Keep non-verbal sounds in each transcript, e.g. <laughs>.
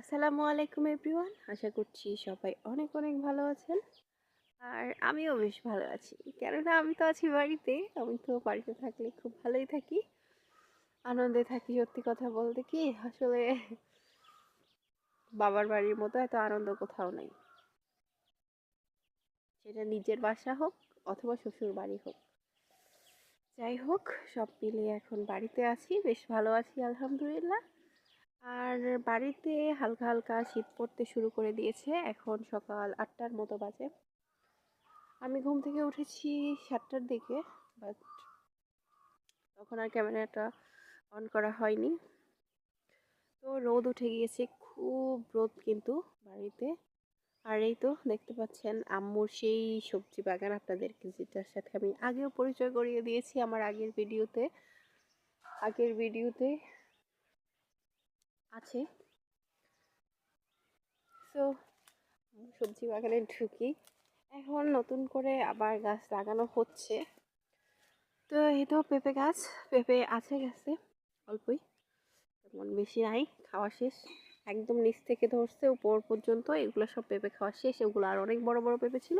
আসসালামু আলাইকুম এভরিওয়ান। আশা করছি সবাই অনেক অনেক ভালো আছেন। আর আমিও বেশ ভালো আছি। কেননা আমি তো আছি বাড়িতে। আমি তো বাড়িতে থাকলে খুব ভালোই থাকি। আনন্দে থাকি সত্যি কথা বলতে কি, আসলে বাবার বাড়ির মতো এত আনন্দ কোথাও নেই। সেটা নিজের বাসা হোক অথবা শ্বশুর বাড়ি হোক। যাই হোক, সব মিলিয়ে এখন বাড়িতে আছি, বেশ ভালো আছি, আলহামদুলিল্লাহ। আর বাড়িতে হালকা হালকা শীত পড়তে শুরু করে দিয়েছে। এখন সকাল আটটার মতো বাজে। আমি ঘুম থেকে উঠেছি সাতটার দিকে বাট তখন আর ক্যামেরাটা অন করা হয়নি। তো রোদ উঠে গিয়েছে, খুব রোদ কিন্তু বাড়িতে। আর এই তো দেখতে পাচ্ছেন আম্মুর সেই সবজি বাগান আপনাদেরকে, যেটার সাথে আমি আগেও পরিচয় করিয়ে দিয়েছি আমার আগের ভিডিওতে। আগের ভিডিওতে আছে। সো সবজি বাগানে ঢুকি। এখন নতুন করে আবার গাছ লাগানো হচ্ছে। তো এই তো পেঁপে গাছ, পেঁপে আছে গাছে, অল্পই। তেমন বেশি নাই, খাওয়া শেষ। একদম নিচ থেকে ধরছে, উপর পর্যন্ত। এগুলো সব পেঁপে খাওয়া শেষ। এগুলো আর অনেক বড় বড় পেঁপে ছিল।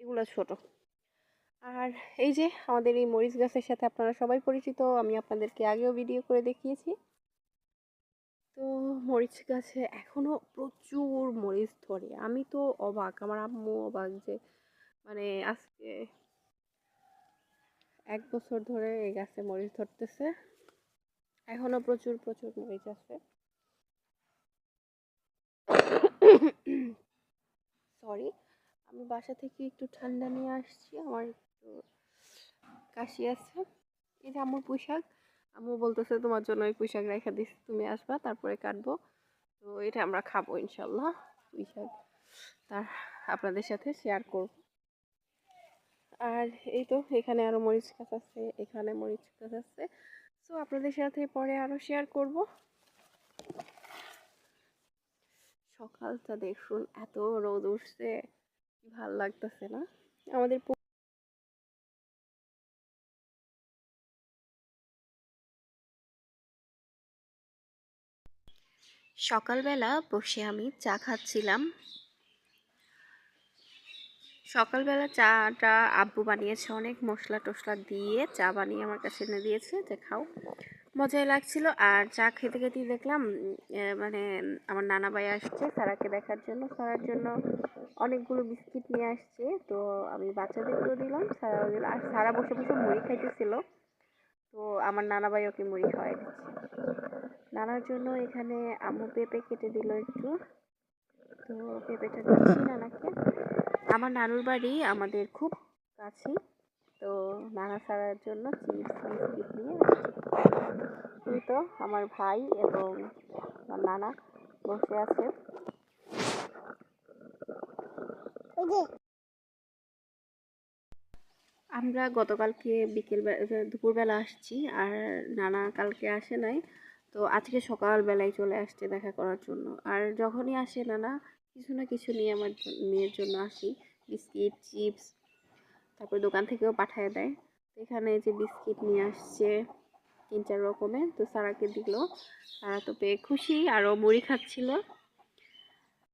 এগুলো ছোট। আর এই যে আমাদের এই মরিচ গাছের সাথে আপনারা সবাই পরিচিত, আমি আপনাদেরকে আগেও ভিডিও করে দেখিয়েছি। তো মরিচ গাছে এখনও প্রচুর মরিচ ধরে। আমি তো অবাক, আমার আম্মু অবাক যে মানে আজকে এক বছর ধরে এই গাছে মরিচ ধরতেছে। এখনও প্রচুর প্রচুর মরিচ আছে। সরি আমি বাসা থেকে একটু ঠান্ডা নিয়ে আসছি, আমার একটু কাশি আছে। যে আমার পোশাক। আম্মু বলতেছে, তোমার জন্য ওই পুঁই শাক রেখে দিস তুমি আসবা, তারপরে কাটবো। তো এটা আমরা খাব ইনশাল্লাহ পুঁই শাক। তার আপনাদের সাথে শেয়ার করব। আর এই তো, এখানে আরও মরিচ গাছ আছে, এখানে মরিচ গাছ আছে। সো আপনাদের সাথে পরে আরও শেয়ার করব। সকালটা দেখুন, এত রোদ উঠছে ভালো লাগতেছে না? আমাদের সকালবেলা বসে আমি চা খাচ্ছিলাম। সকালবেলা চাটা আব্বু বানিয়েছে অনেক মশলা টশলা দিয়ে, চা বানিয়ে আমার কাছে এনে দিয়েছে, যে খাও। মজাই লাগছিল আর চা খেতে খেতেই দেখলাম মানে আমার নানা ভাই আসছে সারাকে দেখার জন্য। সারার জন্য অনেকগুলো বিস্কিট নিয়ে আসছে, তো আমি বাচ্চাদেরকেও দিলাম। সারাও দিল আর সারা বসে বসে মুড়ি খাইতেছিল, তো আমার নানা ভাই ওকে মুড়ি খাওয়াই দিচ্ছে। নানার জন্য এখানে আম্মু পেঁপে কেটে দিল একটু। তো পেঁপেটা দিচ্ছি নানাকে। আমার নানুর বাড়ি আমাদের খুব কাছে তো নানা সারার জন্য চিপস, বিস্কিট নিয়ে তো আমার ভাই এবং আমার নানা বসে আছে। আমরা গতকালকে বিকেল দুপুরবেলা আসছি আর নানা কালকে আসে নাই। তো আজকে সকালবেলায় চলে আসছে দেখা করার জন্য। আর যখনই আসে নানা কিছু না কিছু নিয়ে আমার মেয়ের জন্য আসি। বিস্কিট, চিপস, তারপর দোকান থেকেও পাঠিয়ে দেয়। এখানে যে বিস্কিট নিয়ে আসছে তিন চার রকমের, তো সারাকে দিল। সারা তো পেয়ে খুশি, আরও মুড়ি খাচ্ছিল।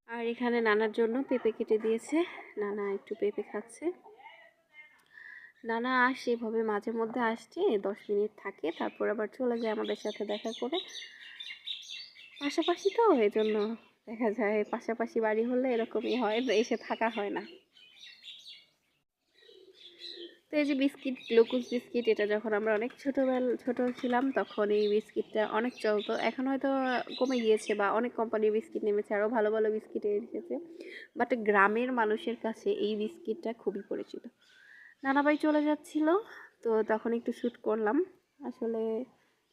আর এখানে নানার জন্য পেঁপে কেটে দিয়েছে। নানা একটু পেঁপে খাচ্ছে। নানা আসে এভাবে মাঝে মধ্যে আসছে, দশ মিনিট থাকে, তারপর আবার চলে যায় আমাদের সাথে দেখা করে। পাশাপাশি তো এই জন্য দেখা যায়, পাশাপাশি বাড়ি হলে এরকমই হয় এসে থাকা হয় না। তো এই যে বিস্কিট, গ্লুকোজ বিস্কিট, এটা যখন আমরা অনেক ছোটোবেল, ছোটো ছিলাম, তখন এই বিস্কিটটা অনেক চলতো। এখন হয়তো কমে গিয়েছে বা অনেক কোম্পানির বিস্কিট নেমেছে, আরও ভালো ভালো বিস্কিট এসেছে। বাট গ্রামের মানুষের কাছে এই বিস্কিটটা খুবই পরিচিত। নানাবাই চলে যাচ্ছিল, তো তখন একটু শ্যুট করলাম। আসলে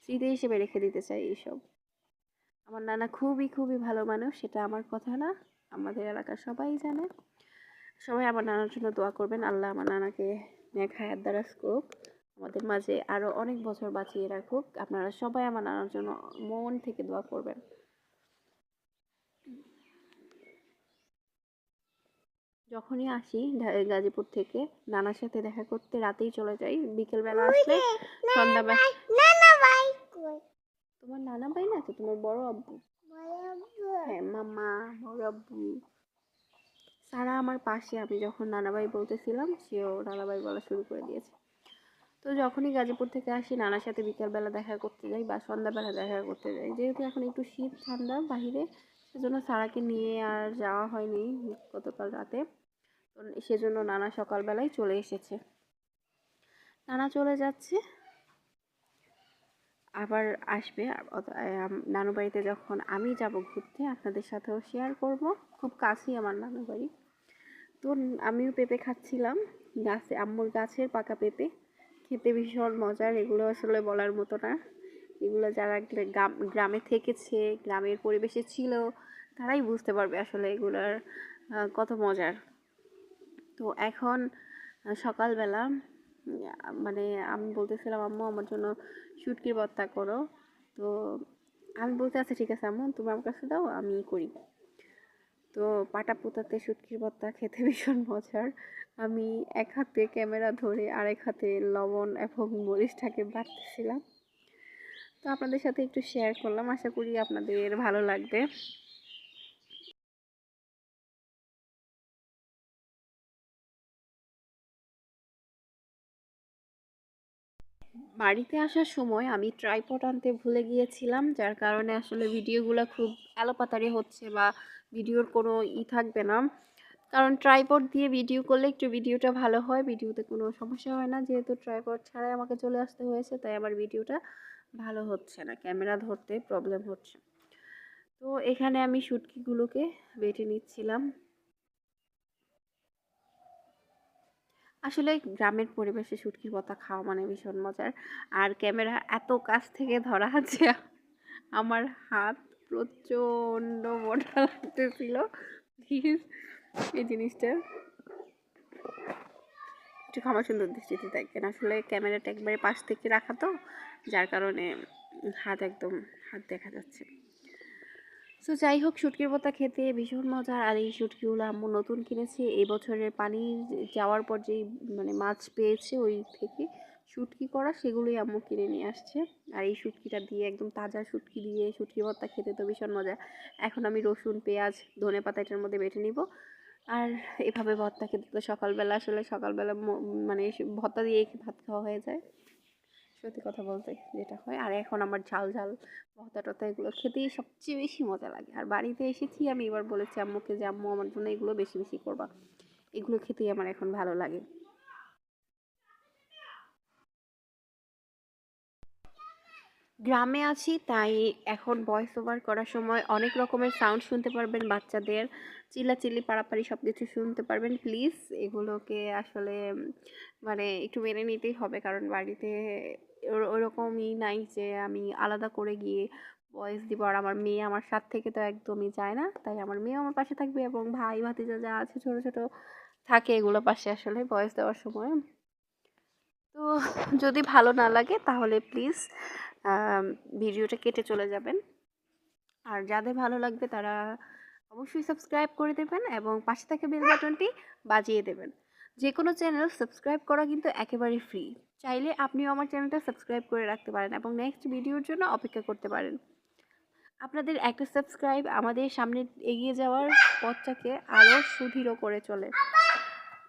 স্মৃতি হিসেবে রেখে দিতে চাই এইসব। আমার নানা খুবই খুবই ভালো মানুষ, সেটা আমার কথা না, আমাদের এলাকার সবাই জানে। সবাই আমার নানার জন্য দোয়া করবেন, আল্লাহ আমার নানাকে নেক হায়াত দ্বারাজ করুক, আমাদের মাঝে আরও অনেক বছর বাঁচিয়ে রাখুক। আপনারা সবাই আমার নানার জন্য মন থেকে দোয়া করবেন। যখনই আসি গাজীপুর থেকে নানার সাথে দেখা করতে রাতেই চলে যাই। বিকেলবেলা আসলে সন্ধ্যাবেলা তোমার নানা ভাই না আছে? তোমার বড় আব্বু? হ্যাঁ মামা মোরাব্বু সারা আমার পাশে আমি যখন নানাবাই বলতেছিলাম সেও নানাবাই বলা শুরু করে দিয়েছে। তো যখনই গাজীপুর থেকে আসি নানার সাথে বিকালবেলা দেখা করতে যাই বা সন্ধ্যাবেলা দেখা করতে যাই। যেহেতু এখন একটু শীত ঠান্ডা বাহিরে সেজন্য সারাকে নিয়ে আর যাওয়া হয়নি গতকাল রাতে। তো সেজন্য নানা সকালবেলায় চলে এসেছে। নানা চলে যাচ্ছে। আবার আসবে। নানু বাড়িতে যখন আমি যাব ঘুরতে, আপনাদের সাথেও শেয়ার করব। খুব কাছেই আমার নানু বাড়ি। তো আমিও পেঁপে খাচ্ছিলাম। গাছে, আম্মুর গাছের পাকা পেঁপে। খেতে ভীষণ মজার। এগুলো আসলে বলার মতো না। এগুলো যারা গ্রামে থেকেছে, গ্রামের পরিবেশে ছিল, তারাই বুঝতে পারবে আসলে এগুলোর কত মজার। তো এখন সকালবেলা মানে আমি বলতেছিলাম, আম্মু, আমার জন্য শুটকির ভর্তা করো। তো আমি বলতে আছি ঠিক আছে, আম্মু, তুমি আমার কাছে দাও, আমি করি। তো পাটা পোতাতে শুটকির ভর্তা খেতে ভীষণ মজার। আমি এক হাতে ক্যামেরা ধরে আরেক হাতে লবণ এবং মরিচটাকে বাড়তেছিলাম তো আপনাদের সাথে একটু শেয়ার করলাম। আশা করি আপনাদের ভালো লাগবে। বাড়িতে আসার সময় আমি ট্রাইপড আনতে ভুলে গিয়েছিলাম, যার কারণে আসলে ভিডিওগুলো খুব এলোপাতারি হচ্ছে বা ভিডিওর কোনো ই থাকবে না। কারণ ট্রাইপড দিয়ে ভিডিও করলে একটু ভিডিওটা ভালো হয় ভিডিওতে কোনো সমস্যা হয় না। যেহেতু ট্রাইপড ছাড়াই আমাকে চলে আসতে হয়েছে, তাই আমার ভিডিওটা ভালো হচ্ছে না ক্যামেরা ধরতে প্রবলেম হচ্ছে। তো এখানে আমি শুটকিগুলোকে বেটে নিচ্ছিলাম। আসলে গ্রামের পরিবেশে শুটকির পাতা খাওয়া মানে ভীষণ মজার। আর ক্যামেরা এত কাছ থেকে ধরা আছে, আমার হাত প্রচণ্ড মোটা লাগতেছিল। প্লিজ এই জিনিসটা। একটু ক্ষমা সুন্দর দৃষ্টিতে দেখবেন আসলে ক্যামেরাটা একবারে পাশ থেকে রাখা তো, যার কারণে হাত একদম, হাত দেখা যাচ্ছে। সো যাই হোক, শুটকির পাতা খেতে ভীষণ মজার আর এই শুটকিগুলো আম্মু নতুন কিনেছে। এই বছরের পানি যাওয়ার পর যেই মানে মাছ পেয়েছে ওই থেকে শুটকি করা, সেগুলোই আম্মু কিনে নিয়ে আসছে। আর এই শুটকিটা দিয়ে একদম তাজা শুটকি দিয়ে শুটকি ভর্তা খেতে তো ভীষণ মজা। এখন আমি রসুন, পেঁয়াজ ধনে পাতা এটার মধ্যে বেটে নিব। আর এভাবে ভর্তা খেতে তো সকালবেলা আসলে সকালবেলা মানে ভর্তা দিয়ে ভাত খাওয়া হয়ে যায়। সত্যি কথা বলতে যেটা হয়। আর এখন আমার ঝাল ঝাল ভর্তা টর্তা এগুলো খেতেই সবচেয়ে বেশি মজা লাগে। আর বাড়িতে এসেছি আমি এবার বলেছি, আম্মুকে যে আম্মু আমার জন্য এগুলো বেশি বেশি করবা। এগুলো খেতেই আমার এখন ভালো লাগে। গ্রামে আছি, তাই এখন ভয়েস ওভার করার সময় অনেক রকমের সাউন্ড শুনতে পারবেন বাচ্চাদের, চিল্লাচিল্লি পাড়াপাড়ি সব কিছু শুনতে পারবেন। প্লিজ এগুলোকে আসলে মানে একটু মেনে নিতেই হবে, কারণ বাড়িতে ওরকমই নাই যে আমি আলাদা করে গিয়ে ভয়েস দিব। আর আমার মেয়ে আমার সাথ থেকে তো একদমই যায় না, তাই আমার মেয়েও আমার পাশে থাকবে এবং ভাই, ভাতিজা যা আছে, ছোটো ছোটো থাকে এগুলো পাশে আসলে ভয়েস দেওয়ার সময়। তো যদি ভালো না লাগে তাহলে প্লিজ ভিডিওটা কেটে চলে যাবেন। আর যাদের ভালো লাগবে তারা অবশ্যই সাবস্ক্রাইব করে দেবেন এবং পাশে থাকা বেল বাটনটি বাজিয়ে দেবেন। যে কোনো চ্যানেল সাবস্ক্রাইব করা কিন্তু একেবারে ফ্রি চাইলে আপনিও আমার চ্যানেলটা সাবস্ক্রাইব করে রাখতে পারেন এবং নেক্সট ভিডিওর জন্য অপেক্ষা করতে পারেন। আপনাদের একটা সাবস্ক্রাইব আমাদের সামনে এগিয়ে যাওয়ার পথটাকে আরও সুদৃঢ় করে চলে।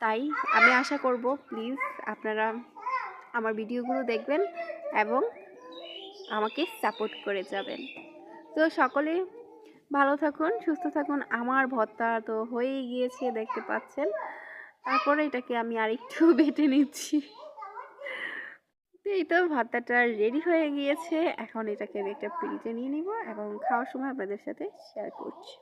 তাই আমি আশা করব প্লিজ আপনারা আমার ভিডিওগুলো দেখবেন এবং আমাকে সাপোর্ট করে যাবেন। তো সকলে ভালো থাকুন, সুস্থ থাকুন। আমার ভর্তা তো হয়েই গিয়েছে, দেখতে পাচ্ছেন। তারপরে এটাকে আমি আরেকটু <laughs> বেটে নিচ্ছি। এই তো ভর্তাটা রেডি হয়ে গিয়েছে। এখন এটাকে আমি একটা ফ্রিজে নিয়ে নিব এবং খাওয়ার সময় আপনাদের সাথে শেয়ার করছি।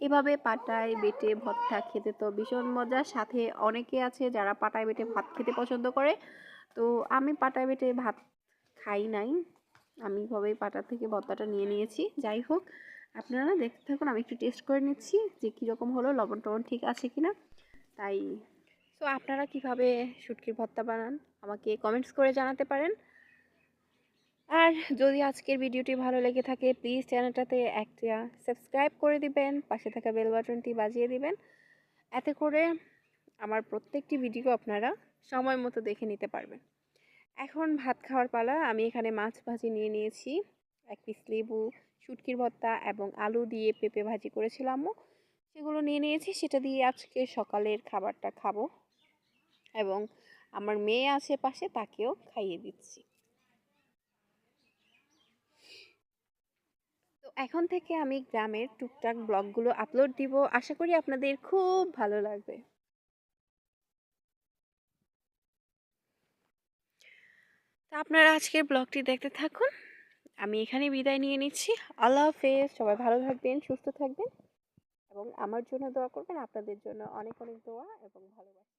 এভাবে পাটায় বেটে ভর্তা খেতে তো ভীষণ মজা। সাথে অনেকে আছে যারা পাটায় বেটে ভাত খেতে পছন্দ করে। তো আমি পাটায় বেটে ভাত খাই নাই। আমি এভাবেই পাটা থেকে ভর্তাটা নিয়ে নিয়েছি। যাই হোক, আপনারা দেখতে থাকুন, আমি একটু টেস্ট করে নিচ্ছি যে কীরকম হলো, লবণ টবণ ঠিক আছে কি না তাই সো আপনারা কীভাবে শুটকির ভর্তা বানান, আমাকে কমেন্টস করে জানাতে পারেন। আর যদি আজকের ভিডিওটি ভালো লেগে থাকে প্লিজ চ্যানেলটাতে একটা সাবস্ক্রাইব করে দিবেন, পাশে থাকা বেল বাটনটি বাজিয়ে দিবেন। এতে করে আমার প্রত্যেকটি ভিডিও আপনারা সময় মতো দেখে নিতে পারবেন। এখন ভাত খাওয়ার পালা, আমি এখানে মাছ ভাজি নিয়ে নিয়েছি। এক পিস লেবু, শুটকির ভর্তা এবং আলু দিয়ে পেঁপে ভাজি করেছিল আম্মু। সেগুলো নিয়ে নিয়েছি, সেটা দিয়ে আজকে সকালের খাবারটা খাব। এবং আমার মেয়ে আছে পাশে, তাকেও খাইয়ে দিচ্ছি। তো এখন থেকে আমি গ্রামের টুকটাক ব্লগগুলো আপলোড দিব। আশা করি আপনাদের খুব ভালো লাগবে। তো আপনারা আজকের ব্লগটি দেখতে থাকুন। আমি এখানে বিদায় নিয়ে নিচ্ছি। আল্লাহ হাফেজ। সবাই ভালো থাকবেন, সুস্থ থাকবেন এবং আমার জন্য দোয়া করবেন। আপনাদের জন্য অনেক অনেক দোয়া এবং ভালোবাসা।